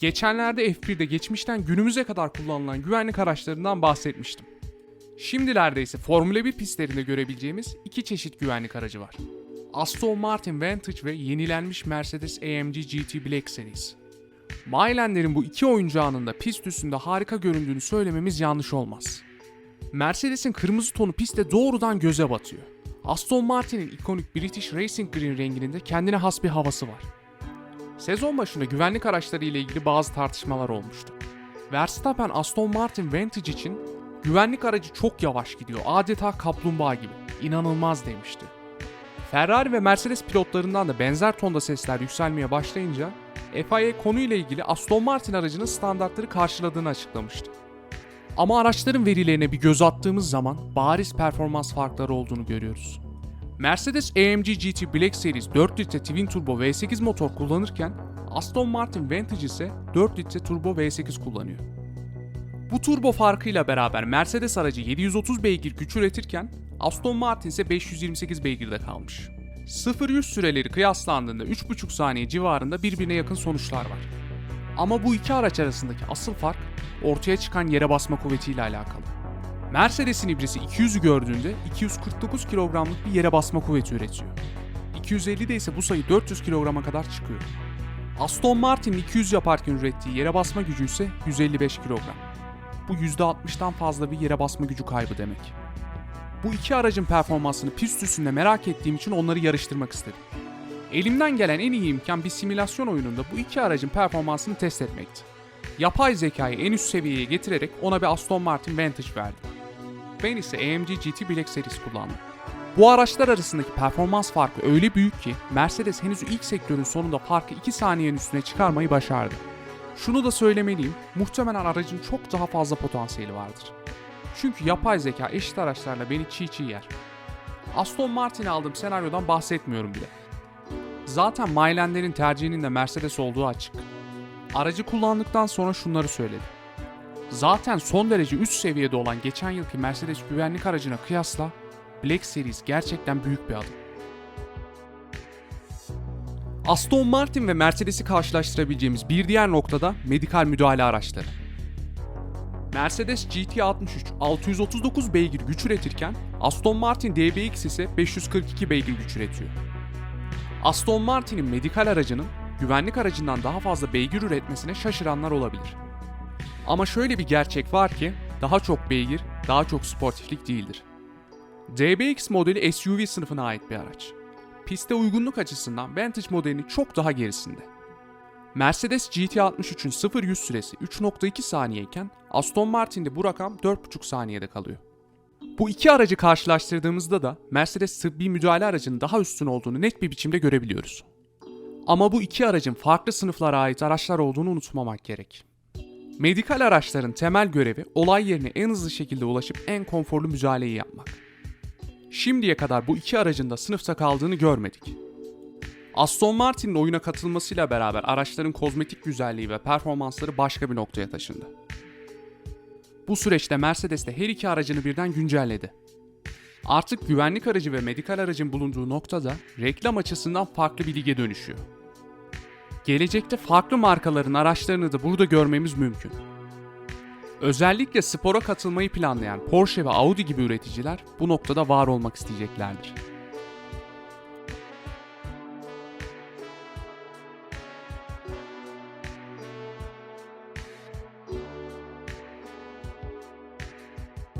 Geçenlerde F1'de geçmişten günümüze kadar kullanılan güvenlik araçlarından bahsetmiştim. Şimdilerde ise Formula 1 pistlerinde görebileceğimiz iki çeşit güvenlik aracı var. Aston Martin Vantage ve yenilenmiş Mercedes AMG GT Black Series. Mailenlerin bu iki oyuncağının da pist üstünde harika göründüğünü söylememiz yanlış olmaz. Mercedes'in kırmızı tonu pistte doğrudan göze batıyor. Aston Martin'in ikonik British Racing Green renginin de kendine has bir havası var. Sezon başında güvenlik araçları ile ilgili bazı tartışmalar olmuştu. Verstappen Aston Martin Vantage için güvenlik aracı çok yavaş gidiyor, adeta kaplumbağa gibi, inanılmaz demişti. Ferrari ve Mercedes pilotlarından da benzer tonda sesler yükselmeye başlayınca FIA konuyla ilgili Aston Martin aracının standartları karşıladığını açıklamıştı. Ama araçların verilerine bir göz attığımız zaman bariz performans farkları olduğunu görüyoruz. Mercedes AMG GT Black Series 4 litre twin turbo V8 motor kullanırken Aston Martin Vantage ise 4 litre turbo V8 kullanıyor. Bu turbo farkıyla beraber Mercedes aracı 730 beygir güç üretirken Aston Martin ise 528 beygirde kalmış. 0-100 süreleri kıyaslandığında 3,5 saniye civarında birbirine yakın sonuçlar var. Ama bu iki araç arasındaki asıl fark ortaya çıkan yere basma kuvvetiyle alakalı. Mercedes'in ibresi 200'ü gördüğünde 249 kilogramlık bir yere basma kuvveti üretiyor. 250'de ise bu sayı 400 kilograma kadar çıkıyor. Aston Martin'in 200 yaparken ürettiği yere basma gücü ise 155 kilogram. Bu %60'dan fazla bir yere basma gücü kaybı demek. Bu iki aracın performansını pist üstünde merak ettiğim için onları yarıştırmak istedim. Elimden gelen en iyi imkan bir simülasyon oyununda bu iki aracın performansını test etmekti. Yapay zekayı en üst seviyeye getirerek ona bir Aston Martin Vantage verdim. Ben ise AMG GT Black Series kullandım. Bu araçlar arasındaki performans farkı öyle büyük ki Mercedes henüz ilk sektörün sonunda farkı 2 saniyenin üstüne çıkarmayı başardı. Şunu da söylemeliyim, muhtemelen aracın çok daha fazla potansiyeli vardır. Çünkü yapay zeka eşit araçlarla beni çiğ çiğ yer. Aston Martin'e aldığım senaryodan bahsetmiyorum bile. Zaten Maylenlerin tercihinin de Mercedes olduğu açık. Aracı kullandıktan sonra şunları söyledi. Zaten son derece üst seviyede olan geçen yılki Mercedes güvenlik aracına kıyasla Black Series gerçekten büyük bir adım. Aston Martin ve Mercedes'i karşılaştırabileceğimiz bir diğer noktada medikal müdahale araçları. Mercedes GT63 639 beygir güç üretirken Aston Martin DBX ise 542 beygir güç üretiyor. Aston Martin'in medikal aracının güvenlik aracından daha fazla beygir üretmesine şaşıranlar olabilir. Ama şöyle bir gerçek var ki daha çok beygir, daha çok sportiflik değildir. DBX modeli SUV sınıfına ait bir araç. Piste uygunluk açısından Vantage modelinin çok daha gerisinde. Mercedes GT63'ün 0-100 süresi 3.2 saniyeyken Aston Martin'de bu rakam 4.5 saniyede kalıyor. Bu iki aracı karşılaştırdığımızda da Mercedes tıbbi müdahale aracının daha üstün olduğunu net bir biçimde görebiliyoruz. Ama bu iki aracın farklı sınıflara ait araçlar olduğunu unutmamak gerek. Medikal araçların temel görevi olay yerine en hızlı şekilde ulaşıp en konforlu müdahaleyi yapmak. Şimdiye kadar bu iki aracın da sınıfta kaldığını görmedik. Aston Martin'in oyuna katılmasıyla beraber araçların kozmetik güzelliği ve performansları başka bir noktaya taşındı. Bu süreçte Mercedes de her iki aracını birden güncelledi. Artık güvenlik aracı ve medikal aracın bulunduğu noktada reklam açısından farklı bir lige dönüşüyor. Gelecekte farklı markaların araçlarını da burada görmemiz mümkün. Özellikle spora katılmayı planlayan Porsche ve Audi gibi üreticiler bu noktada var olmak isteyeceklerdir.